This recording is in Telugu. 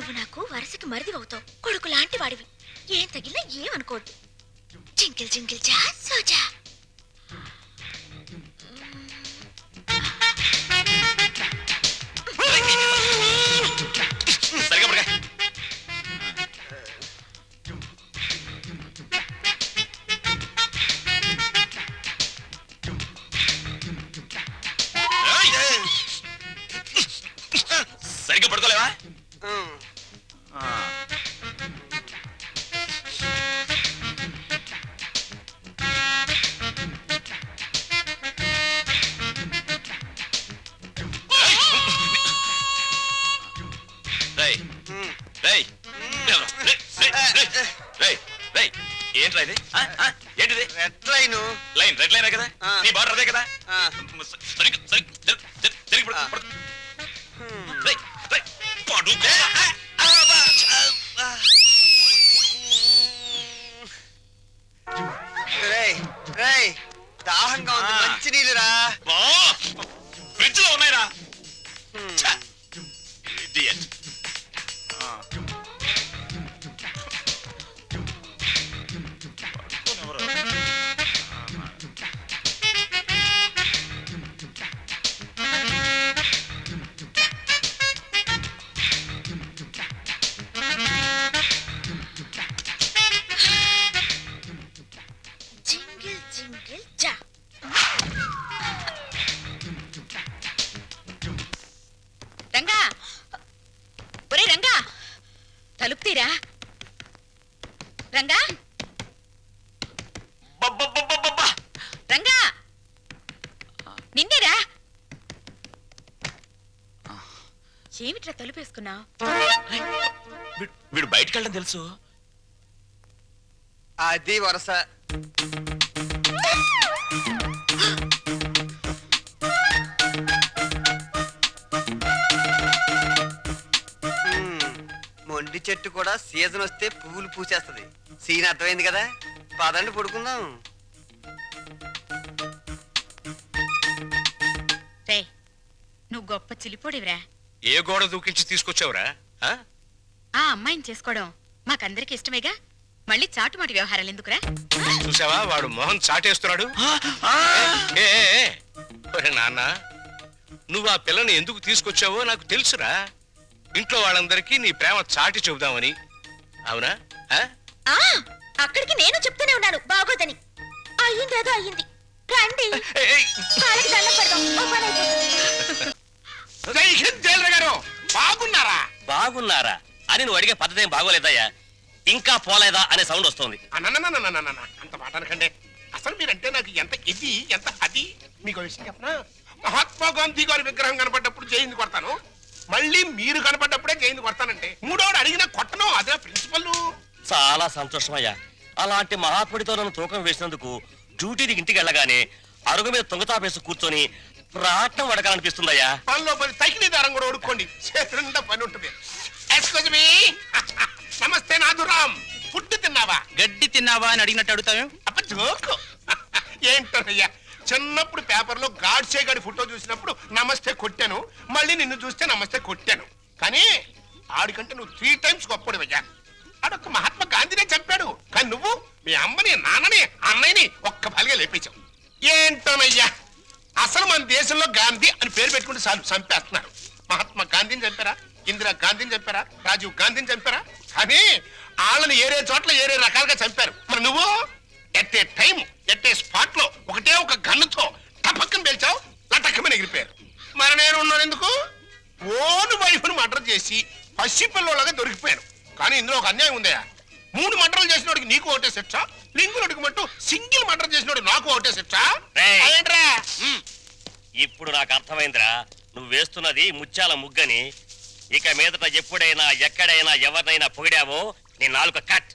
నువ్వు నాకు వరుసకి మరిది అవుతావు. కొడుకు లాంటి వాడివి. ఏం తగిలినా ఏమనుకోవద్దు జింకిల్ జింకిల్ జా సోజా సరిగ్గా పడుకోలేవా? ఆ. రేయ్. రేయ్. ఎవరు? రేయ్, రేయ్, రేయ్, రేయ్, రేయ్, ఏంట్రా ఇది? ఆ, ఆ, ఏంటిది? Red line line red line కదా? ఆ. నీ బార్డర్ అదే కదా? ఆ. సరిగ్గా సరిగ్గా. రేయ్ దాహంగా ఉంది ఆ. మంచి నీళ్ళురా బా, ఫ్రిడ్జ్లో ఉన్నాయిరా ఛ, idiot. ఆ. ఒరే రంగా! తలుపు తీరా రంగా. రంగా! నిన్నేరా? ఏమిట్రా తలుపు వేసుకున్నావు వీడు- వీడు బయటికి వెళ్ళడం తెలుసు. అది వరస. మొండి చెట్టు కూడా సీజన్ వస్తే పువ్వులు పూసేస్తది. సీన్ అర్థమైంది కదా? పదండి పడుకుందాం. రే నువ్వు గొప్ప చిలిపోడివిరా. ఏ గోడ దూకించి తీసుకొచ్చావురా? ఆ? ఆ అమ్మాయిని చేసుకోవడం మాకందరికి ఇష్టమేగా? మళ్ళీ చాటుమాటి వ్యవహారాలు ఎందుకురా? చూసావా? వాడు మొహం చాటేస్తున్నాడు. ఏ ఏ, ఏ. ఒరే నాన్న నువ్వు ఆ పిల్లని ఎందుకు తీసుకొచ్చావో నాకు తెలుసురా. ఇంట్లో వాళ్ళందరికీ నీ ప్రేమ చాటి చెబుదామని అవునా? ఆ? అక్కడికి నేను చెప్తూనే ఉన్నాను. బాగోదని. అయ్యింది అదో అయ్యింది. రండి. గారు. బాగున్నారా? బాగున్నారా? అని నువ్వు అడిగే పద్ధతి ఏం బాగోలేదయ్యా? ఇంకా పోలేదా అనే సౌండ్ వస్తుంది. అంత మాట అనకండి. అసలు మీరంటే నాకు ఎంత ఇది ఎంత అది? మీకు విషయం చెప్పనా? మహాత్మా గాంధీ గారి విగ్రహం కనపడ్డప్పుడు చేయింది కొడతాను. మళ్ళీ మీరు కనపడ్డప్పుడే జైలు కొడతానంటే మూడోడు అడిగిన కొట్టను అదే ప్రిన్సిపల్ చాలా సంతోషమయ్యా అలాంటి మహాత్ముడితో నన్ను తూకం వేసినందుకు డ్యూటీకి ఇంటికి వెళ్ళగానే అరుగు మీద తొంగతాపేసి కూర్చొని ప్రాణం వడకాలనిపిస్తుందయ్యా. పనిలో పని తగిలి దారం కూడా ఓడుకోండి చేతి నిండా పని ఉంటుంది. ఎక్స్క్యూజ్ మీ నమస్తే నాథురామ్. ఫుడ్ తిన్నావా? గడ్డి తిన్నావా అని అడిగినట్టు అడుగుతావు? అప్ప జోకు. ఏంటోనయ్యా చిన్నప్పుడు పేపర్లో గాడ్సే గాడి ఫోటో చూసినప్పుడు నమస్తే కొట్టాను. మళ్ళీ నిన్ను చూస్తే నమస్తే కొట్టాను. కానీ ఆడికంటే నువ్వు త్రీ టైమ్స్ గొప్పడు అయ్యా. ఆడొక్క మహాత్మా గాంధీనే చంపాడు. కానీ నువ్వు మీ అమ్మని నాన్నని అన్నయ్యని ఒక్క బలిగా లేపించావు ఏంటోనయ్యా? అసలు మన దేశంలో గాంధీ అని పేరు పెట్టుకుంటే చాలు చంపేస్తున్నారు. మహాత్మా గాంధీని చంపారా? ఇందిరా గాంధీని చంపారా? రాజీవ్ గాంధీని చంపారా? కానీ వాళ్ళని ఏరే చోట్ల ఏరే రకాలుగా చంపారు. మరి నువ్వు ఎట్ ఏ టైం గన్నుతో టపక్కన పేల్చావు లటక్కమని ఎగిరిపోయారు. మరి నేను ఉన్నాను ఎందుకు? ఓను వైఫ్ను మర్డర్ చేసి పసిపిల్లలాగా దొరికిపోయాను. కానీ ఇందులో ఒక అన్యాయం ఉందయా మూడు మర్డర్లు చేసినోడికి నీకు ఒకటే శిక్ష లింగులుడికి మట్టు సింగిల్ మర్డర్ చేసినోడు నాకు ఒకటే శిక్ష. రేయ్. అదేంట్రా? ఉమ్. ఇప్పుడు నాకు అర్థమైందిరా. నువ్వు వేస్తున్నది ముత్యాల ముగ్గని. ఇక మీదట ఎప్పుడైనా ఎక్కడైనా ఎవరినైనా పొగిడావో నీ నాలుక కట్.